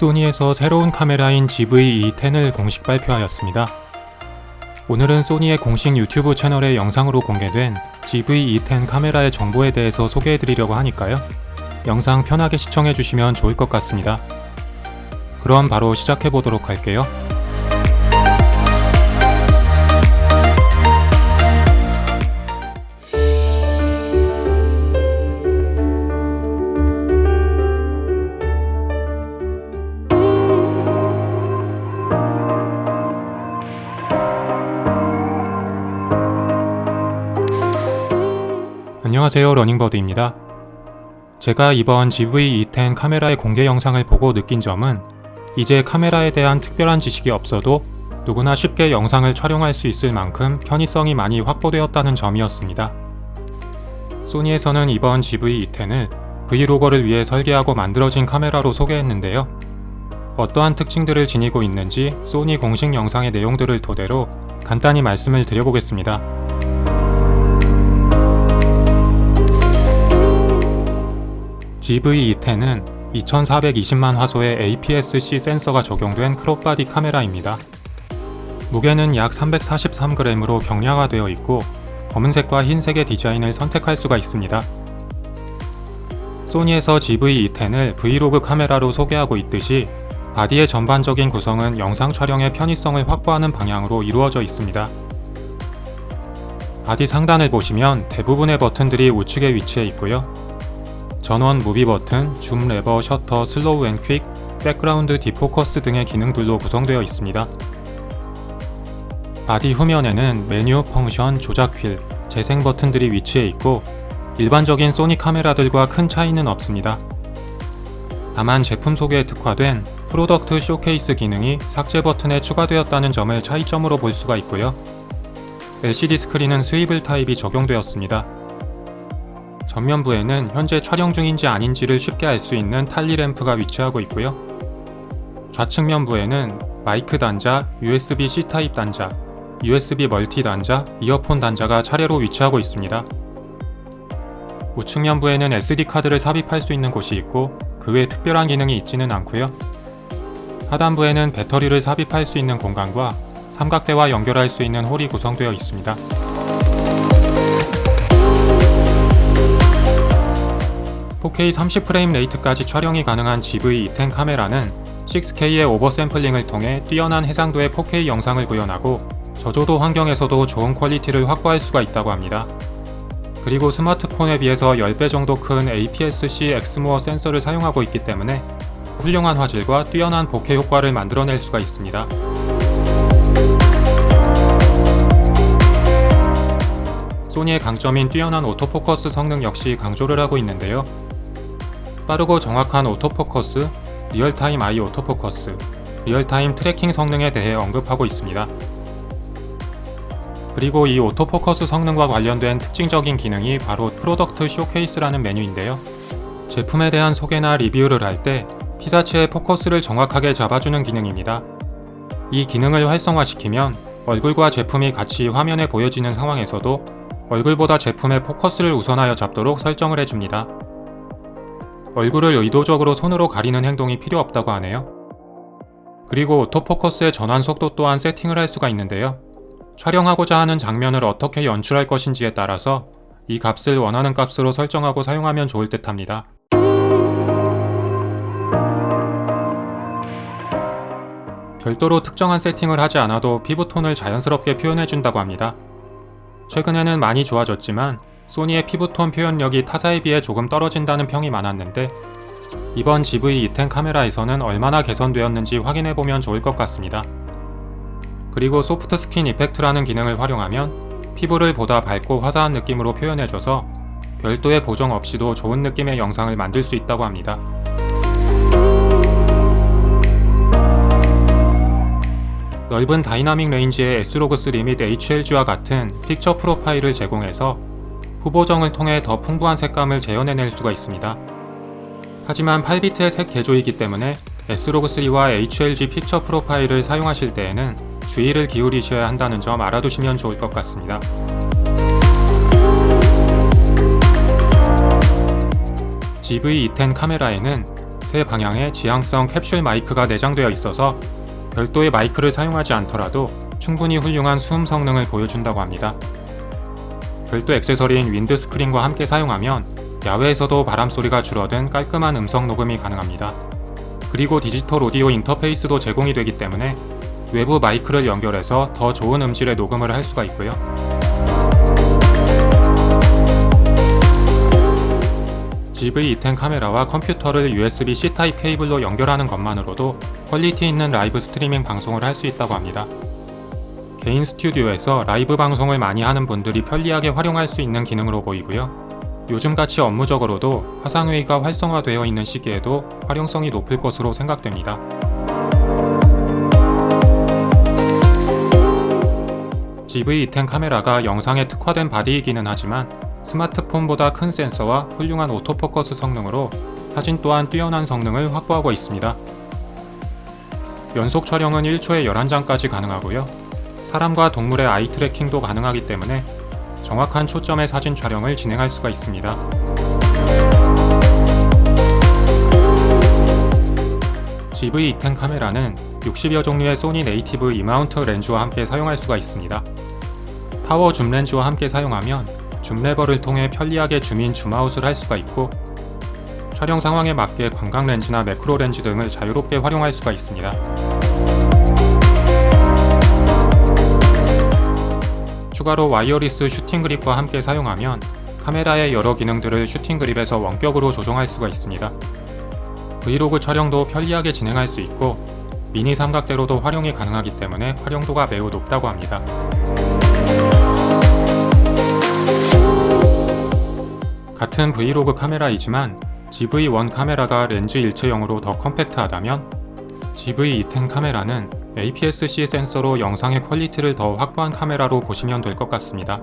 소니에서 새로운 카메라인 GV-E10을 공식 발표하였습니다. 오늘은 소니의 공식 유튜브 채널에 영상으로 공개된 GV-E10 카메라의 정보에 대해서 소개해드리려고 하니까요. 영상 편하게 시청해주시면 좋을 것 같습니다. 그럼 바로 시작해보도록 할게요. 안녕하세요 러닝버드입니다. 제가 이번 GV-E10 카메라의 공개 영상을 보고 느낀 점은 이제 카메라에 대한 특별한 지식이 없어도 누구나 쉽게 영상을 촬영할 수 있을 만큼 편의성이 많이 확보되었다는 점이었습니다. 소니에서는 이번 GV-E10을 브이로거를 위해 설계하고 만들어진 카메라로 소개했는데요. 어떠한 특징들을 지니고 있는지 소니 공식 영상의 내용들을 토대로 간단히 말씀을 드려보겠습니다. GV-E10은 2420만 화소의 APS-C 센서가 적용된 크롭바디 카메라입니다. 무게는 약 343g으로 경량화되어 있고 검은색과 흰색의 디자인을 선택할 수가 있습니다. 소니에서 GV-E10을 브이로그 카메라로 소개하고 있듯이 바디의 전반적인 구성은 영상 촬영의 편의성을 확보하는 방향으로 이루어져 있습니다. 바디 상단을 보시면 대부분의 버튼들이 우측에 위치해 있고요. 전원 무비 버튼, 줌 레버, 셔터, 슬로우 앤 퀵, 백그라운드 디포커스 등의 기능들로 구성되어 있습니다. 바디 후면에는 메뉴, 펑션, 조작 휠, 재생 버튼들이 위치해 있고 일반적인 소니 카메라들과 큰 차이는 없습니다. 다만 제품 소개에 특화된 프로덕트 쇼케이스 기능이 삭제 버튼에 추가되었다는 점을 차이점으로 볼 수가 있고요. LCD 스크린은 스위블 타입이 적용되었습니다. 전면부에는 현재 촬영 중인지 아닌지를 쉽게 알 수 있는 탈리 램프가 위치하고 있고요. 좌측면부에는 마이크 단자, USB-C 타입 단자, USB 멀티 단자, 이어폰 단자가 차례로 위치하고 있습니다. 우측면부에는 SD 카드를 삽입할 수 있는 곳이 있고 그 외 특별한 기능이 있지는 않고요. 하단부에는 배터리를 삽입할 수 있는 공간과 삼각대와 연결할 수 있는 홀이 구성되어 있습니다. 4K 30프레임 레이트까지 촬영이 가능한 GV-E10 카메라는 6K의 오버샘플링을 통해 뛰어난 해상도의 4K 영상을 구현하고 저조도 환경에서도 좋은 퀄리티를 확보할 수가 있다고 합니다. 그리고 스마트폰에 비해서 10배 정도 큰 APS-C 엑스모어 센서를 사용하고 있기 때문에 훌륭한 화질과 뛰어난 bokeh 효과를 만들어낼 수가 있습니다. 소니의 강점인 뛰어난 오토포커스 성능 역시 강조를 하고 있는데요. 빠르고 정확한 오토포커스, 리얼타임 아이 오토포커스, 리얼타임 트래킹 성능에 대해 언급하고 있습니다. 그리고 이 오토포커스 성능과 관련된 특징적인 기능이 바로 프로덕트 쇼케이스라는 메뉴인데요. 제품에 대한 소개나 리뷰를 할 때 피사체의 포커스를 정확하게 잡아주는 기능입니다. 이 기능을 활성화시키면 얼굴과 제품이 같이 화면에 보여지는 상황에서도 얼굴보다 제품의 포커스를 우선하여 잡도록 설정을 해줍니다. 얼굴을 의도적으로 손으로 가리는 행동이 필요 없다고 하네요. 그리고 오토포커스의 전환 속도 또한 세팅을 할 수가 있는데요. 촬영하고자 하는 장면을 어떻게 연출할 것인지에 따라서 이 값을 원하는 값으로 설정하고 사용하면 좋을 듯 합니다. 별도로 특정한 세팅을 하지 않아도 피부톤을 자연스럽게 표현해준다고 합니다. 최근에는 많이 좋아졌지만 소니의 피부톤 표현력이 타사에 비해 조금 떨어진다는 평이 많았는데 이번 GV-E10 카메라에서는 얼마나 개선되었는지 확인해보면 좋을 것 같습니다. 그리고 소프트 스킨 이펙트라는 기능을 활용하면 피부를 보다 밝고 화사한 느낌으로 표현해줘서 별도의 보정 없이도 좋은 느낌의 영상을 만들 수 있다고 합니다. 넓은 다이나믹 레인지의 S로그스 리밋 HLG와 같은 픽처 프로파일을 제공해서 후보정을 통해 더 풍부한 색감을 재현해낼 수가 있습니다. 하지만 8비트의 색 개조이기 때문에 S로그3와 HLG 픽처 프로파일을 사용하실 때에는 주의를 기울이셔야 한다는 점 알아두시면 좋을 것 같습니다. GV-E10 카메라에는 세 방향에 지향성 캡슐 마이크가 내장되어 있어서 별도의 마이크를 사용하지 않더라도 충분히 훌륭한 수음 성능을 보여준다고 합니다. 별도 액세서리인 윈드 스크린과 함께 사용하면 야외에서도 바람 소리가 줄어든 깔끔한 음성 녹음이 가능합니다. 그리고 디지털 오디오 인터페이스도 제공이 되기 때문에 외부 마이크를 연결해서 더 좋은 음질의 녹음을 할 수가 있고요. GV210 카메라와 컴퓨터를 USB-C 타입 케이블로 연결하는 것만으로도 퀄리티 있는 라이브 스트리밍 방송을 할 수 있다고 합니다. 개인 스튜디오에서 라이브 방송을 많이 하는 분들이 편리하게 활용할 수 있는 기능으로 보이고요. 요즘같이 업무적으로도 화상회의가 활성화되어 있는 시기에도 활용성이 높을 것으로 생각됩니다. GV210 카메라가 영상에 특화된 바디이기는 하지만 스마트폰보다 큰 센서와 훌륭한 오토포커스 성능으로 사진 또한 뛰어난 성능을 확보하고 있습니다. 연속 촬영은 1초에 11장까지 가능하고요. 사람과 동물의 아이 트래킹도 가능하기 때문에 정확한 초점의 사진 촬영을 진행할 수가 있습니다. GV210 카메라는 60여 종류의 소니 네이티브 이마운트 렌즈와 함께 사용할 수가 있습니다. 파워 줌 렌즈와 함께 사용하면 줌 레버를 통해 편리하게 줌인 줌아웃을 할 수가 있고 촬영 상황에 맞게 광각 렌즈나 매크로 렌즈 등을 자유롭게 활용할 수가 있습니다. 추가로 와이어리스 슈팅 그립과 함께 사용하면 카메라의 여러 기능들을 슈팅 그립에서 원격으로 조정할 수가 있습니다. 브이로그 촬영도 편리하게 진행할 수 있고 미니 삼각대로도 활용이 가능하기 때문에 활용도가 매우 높다고 합니다. 같은 브이로그 카메라이지만 GV1 카메라가 렌즈 일체형으로 더 컴팩트하다면 GV210 카메라는 APS-C 센서로 영상의 퀄리티를 더 확보한 카메라로 보시면 될 것 같습니다.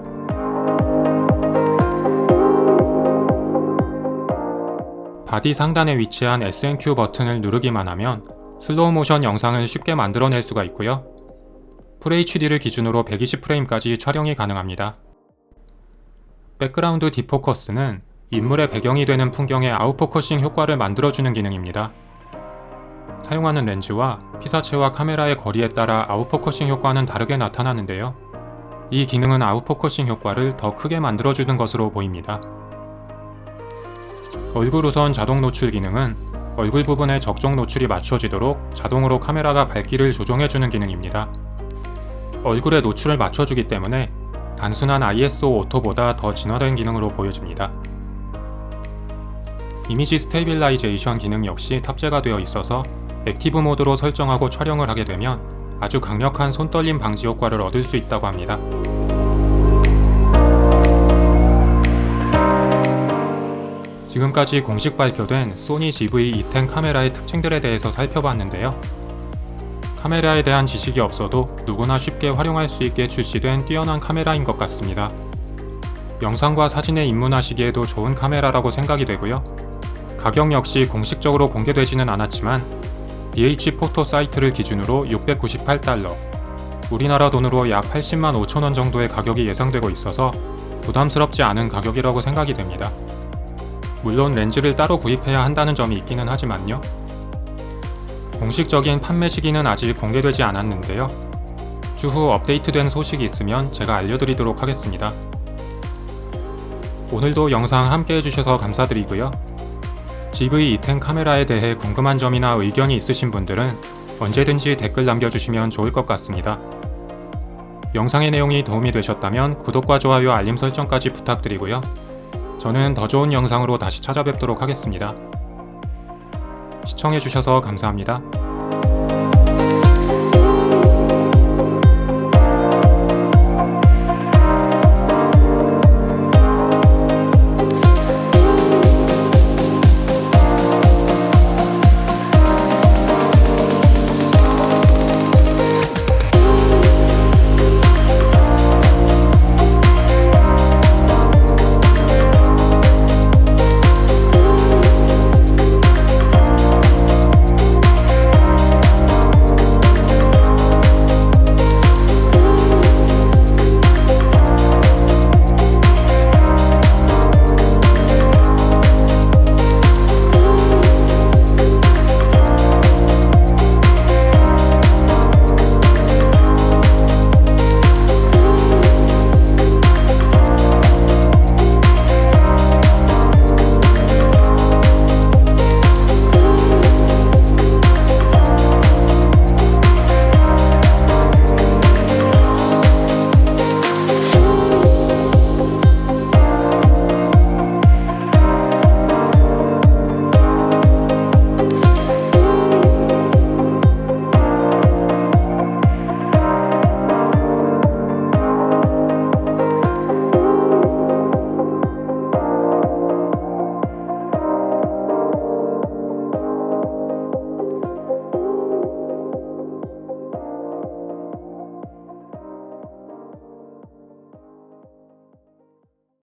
바디 상단에 위치한 SNQ 버튼을 누르기만 하면 슬로우 모션 영상을 쉽게 만들어낼 수가 있고요. FHD를 기준으로 120프레임까지 촬영이 가능합니다. 백그라운드 디포커스는 인물의 배경이 되는 풍경의 아웃포커싱 효과를 만들어주는 기능입니다. 사용하는 렌즈와 피사체와 카메라의 거리에 따라 아웃포커싱 효과는 다르게 나타나는데요. 이 기능은 아웃포커싱 효과를 더 크게 만들어주는 것으로 보입니다. 얼굴 우선 자동 노출 기능은 얼굴 부분의 적정 노출이 맞춰지도록 자동으로 카메라가 밝기를 조정해주는 기능입니다. 얼굴의 노출을 맞춰주기 때문에 단순한 ISO 오토보다 더 진화된 기능으로 보여집니다. 이미지 스테이빌라이제이션 기능 역시 탑재가 되어 있어서 액티브 모드로 설정하고 촬영을 하게 되면 아주 강력한 손떨림 방지 효과를 얻을 수 있다고 합니다. 지금까지 공식 발표된 소니 GV-E10 카메라의 특징들에 대해서 살펴봤는데요. 카메라에 대한 지식이 없어도 누구나 쉽게 활용할 수 있게 출시된 뛰어난 카메라인 것 같습니다. 영상과 사진에 입문하시기에도 좋은 카메라라고 생각이 되고요. 가격 역시 공식적으로 공개되지는 않았지만 DH 포토 사이트를 기준으로 698달러, 우리나라 돈으로 약 80만 5천 원 정도의 가격이 예상되고 있어서 부담스럽지 않은 가격이라고 생각이 됩니다. 물론 렌즈를 따로 구입해야 한다는 점이 있기는 하지만요. 공식적인 판매 시기는 아직 공개되지 않았는데요. 추후 업데이트된 소식이 있으면 제가 알려드리도록 하겠습니다. 오늘도 영상 함께 해주셔서 감사드리고요. GV210 카메라에 대해 궁금한 점이나 의견이 있으신 분들은 언제든지 댓글 남겨주시면 좋을 것 같습니다. 영상의 내용이 도움이 되셨다면 구독과 좋아요 알림 설정까지 부탁드리고요. 저는 더 좋은 영상으로 다시 찾아뵙도록 하겠습니다. 시청해주셔서 감사합니다.